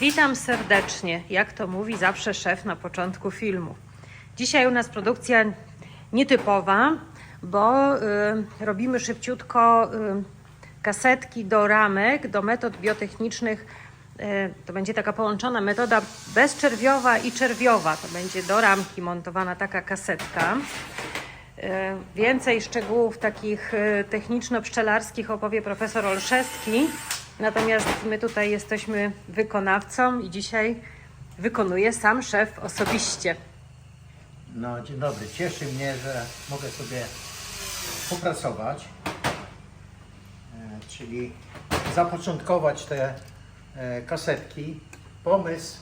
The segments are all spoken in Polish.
Witam serdecznie, jak to mówi zawsze szef na początku filmu. Dzisiaj u nas produkcja nietypowa, bo y, robimy szybciutko y, kasetki do ramek, do metod biotechnicznych. Y, to będzie taka połączona metoda bezczerwiowa i czerwiowa. To będzie do ramki montowana taka kasetka. E, Więcej szczegółów takich e, techniczno-pszczelarskich opowie profesor Olszewski. Natomiast my tutaj jesteśmy wykonawcą i dzisiaj wykonuje sam szef osobiście. No, dzień dobry. Cieszy mnie, że mogę sobie popracować, e, czyli zapoczątkować te e, kasetki. Pomysł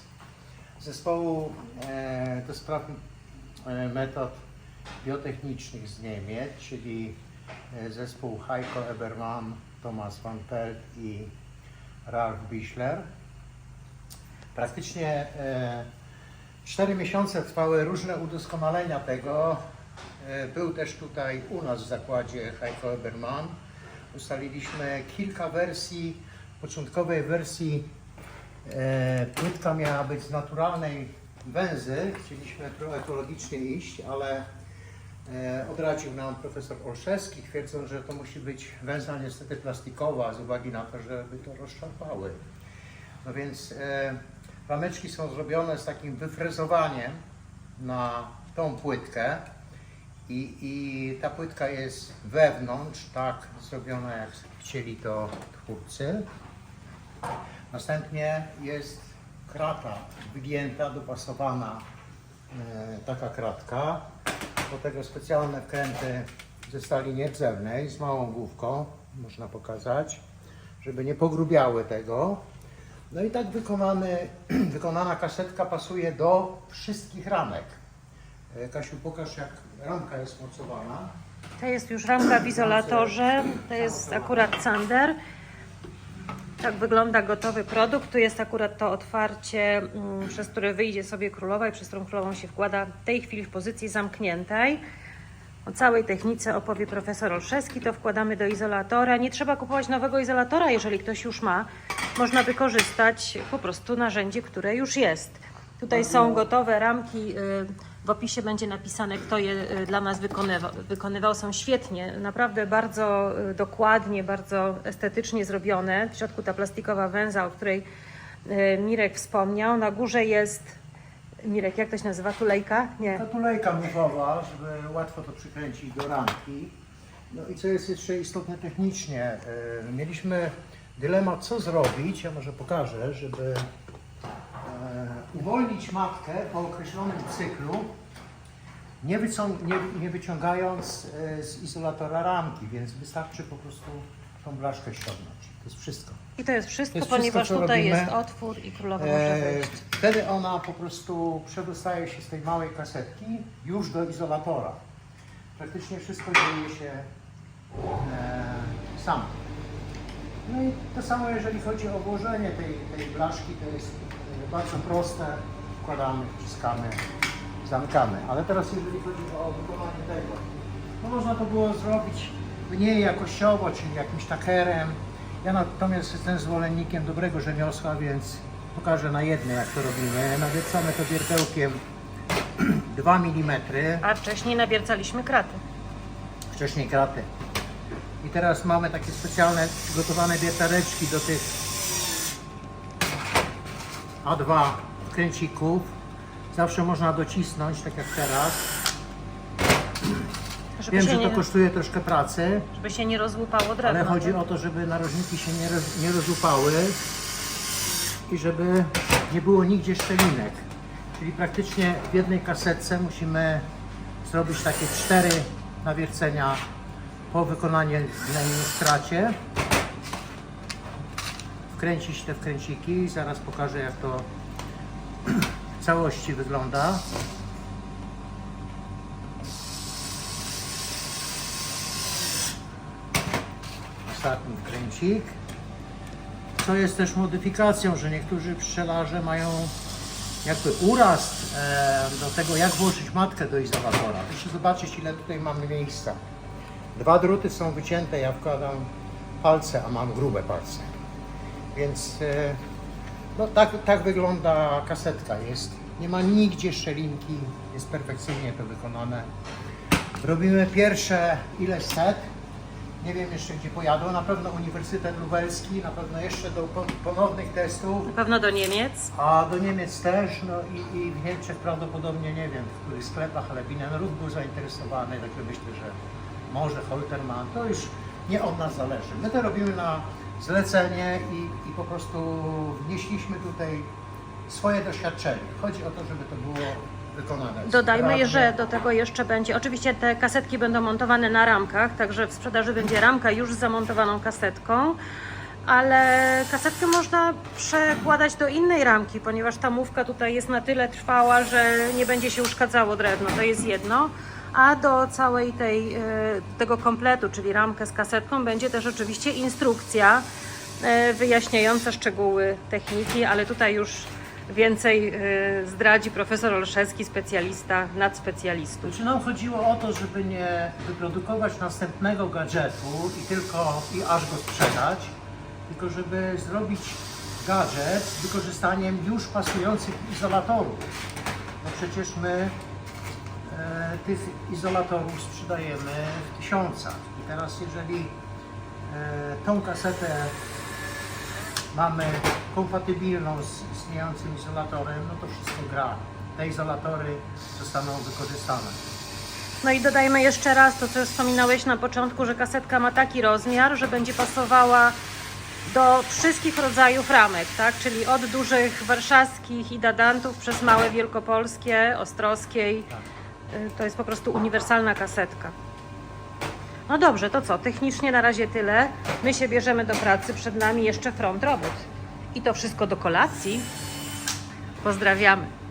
zespołu e, do spraw metod biotechnicznych z Niemiec, czyli zespół Heiko Ebermann, Thomas van Pelt i Ralf Bischler. Praktycznie e, Cztery miesiące trwały różne udoskonalenia tego. E, Był też tutaj u nas w zakładzie Heiko Ebermann. Ustaliliśmy kilka wersji. W początkowej wersji e, płytka miała być z naturalnej węzy. Chcieliśmy trochę ekologicznie iść, ale odradził nam profesor Olszewski, twierdząc, że to musi być węza niestety plastikowa z uwagi na to, żeby to rozszarpały. No więc e, rameczki są zrobione z takim wyfrezowaniem na tą płytkę i, i ta płytka jest wewnątrz tak zrobiona jak chcieli to twórcy. Następnie jest krata wygięta, dopasowana e, taka kratka. Do tego specjalne wkręty ze stali nierdzewnej z małą główką, można pokazać, żeby nie pogrubiały tego. No i tak wykonany, wykonana kasetka pasuje do wszystkich ramek. E, Kasiu, pokaż jak ramka jest mocowana. To jest już ramka w izolatorze, to jest akurat Sander. Tak wygląda gotowy produkt. Tu jest akurat to otwarcie, mm, przez które wyjdzie sobie królowa i przez którą królową się wkłada w tej chwili w pozycji zamkniętej. O całej technice opowie profesor Olszewski. To wkładamy do izolatora. Nie trzeba kupować nowego izolatora, jeżeli ktoś już ma. Można wykorzystać po prostu narzędzie, które już jest. Tutaj są gotowe ramki. W opisie będzie napisane, kto je y, dla nas wykonywał. wykonywał. Są świetnie, naprawdę bardzo y, dokładnie, bardzo estetycznie zrobione. W środku ta plastikowa węza, o której y, Mirek wspomniał. Na górze jest, Mirek, jak to się nazywa? Tulejka? Nie. Ta tulejka muchowa, żeby łatwo to przykręcić do ramki. No i co jest jeszcze istotne technicznie, mieliśmy dylemat co zrobić, ja może pokażę, żeby uwolnić matkę po określonym cyklu, nie, nie, nie wyciągając e, z izolatora ramki, więc wystarczy po prostu tą blaszkę ściągnąć. To jest wszystko. I to jest wszystko, To jest wszystko, ponieważ co tutaj robimy. jest otwór i królowa może E, wejść. wtedy ona po prostu przedostaje się z tej małej kasetki już do izolatora. Praktycznie wszystko dzieje się e, samo. No i to samo jeżeli chodzi o włożenie tej, tej blaszki, to jest e, bardzo proste. Wkładamy, wciskamy, zamykamy. Ale teraz jeżeli chodzi o wykonanie tego, no można to było zrobić mniej jakościowo, czyli jakimś takerem. Ja natomiast jestem zwolennikiem dobrego rzemiosła, więc pokażę na jednej jak to robimy. Nawiercamy to wiertełkiem 2 mm, A wcześniej nawiercaliśmy kraty. wcześniej kraty. I teraz mamy takie specjalne przygotowane wiertareczki do tych A2 kręcików. Zawsze można docisnąć, tak jak teraz. Żeby, Wiem, się że to nie, kosztuje troszkę pracy, żeby się nie rozłupało drewno. ale chodzi tak? o to, żeby narożniki się nie, roz, nie rozupały i żeby nie było nigdzie szczelinek. Czyli praktycznie w jednej kasetce musimy zrobić takie cztery nawiercenia po wykonaniu na stracie. Wkręcić te wkręciki zaraz pokażę jak to w całości wygląda. Ostatni wkręcik. Co jest też modyfikacją, że niektórzy pszczelarze mają jakby uraz do tego, jak włożyć matkę do izolatora. Proszę zobaczyć, ile tutaj mamy miejsca. Dwa druty są wycięte, ja wkładam palce, a mam grube palce. Więc e, No tak, tak wygląda kasetka. Jest, nie ma nigdzie szczelinki, jest perfekcyjnie to wykonane. Robimy pierwsze ileś set. Nie wiem jeszcze gdzie pojadą. Na pewno Uniwersytet Lubelski, na pewno jeszcze do po- ponownych testów. Na pewno do Niemiec. A do Niemiec też, no i, i w Niemczech prawdopodobnie nie wiem, w których sklepach, ale Binenruf był zainteresowany, także myślę, że może Holterman, to już nie od nas zależy. My to robimy na zlecenie i, i po prostu wnieśliśmy tutaj swoje doświadczenie. Chodzi o to, żeby to było wykonane. Dodajmy, sprawnie. że do tego jeszcze będzie. Oczywiście te kasetki będą montowane na ramkach, także w sprzedaży będzie ramka już z zamontowaną kasetką. Ale kasetkę można przekładać do innej ramki, ponieważ ta mówka tutaj jest na tyle trwała, że nie będzie się uszkadzało drewno. To jest jedno. A do całej tej, e, tego kompletu, czyli ramkę z kasetką, będzie też oczywiście instrukcja e, wyjaśniająca szczegóły techniki, ale tutaj już więcej e, zdradzi profesor Olszewski, specjalista nadspecjalistów. Znaczy nam chodziło o to, żeby nie wyprodukować następnego gadżetu i tylko i aż go sprzedać, tylko żeby zrobić gadżet z wykorzystaniem już pasujących izolatorów. No przecież my tych izolatorów sprzedajemy w tysiącach. I teraz jeżeli e, tą kasetę mamy kompatybilną z istniejącym izolatorem, no to wszystko gra. Te izolatory zostaną wykorzystane. No i dodajmy jeszcze raz to, co wspominałeś na początku, że kasetka ma taki rozmiar, że będzie pasowała do wszystkich rodzajów ramek, tak? Czyli od dużych warszawskich i dadantów przez małe wielkopolskie, ostrowskiej. Tak. Y, To jest po prostu uniwersalna kasetka. No dobrze, to co? Technicznie na razie tyle. My się bierzemy do pracy, przed nami jeszcze front robót. I to wszystko do kolacji. Pozdrawiamy.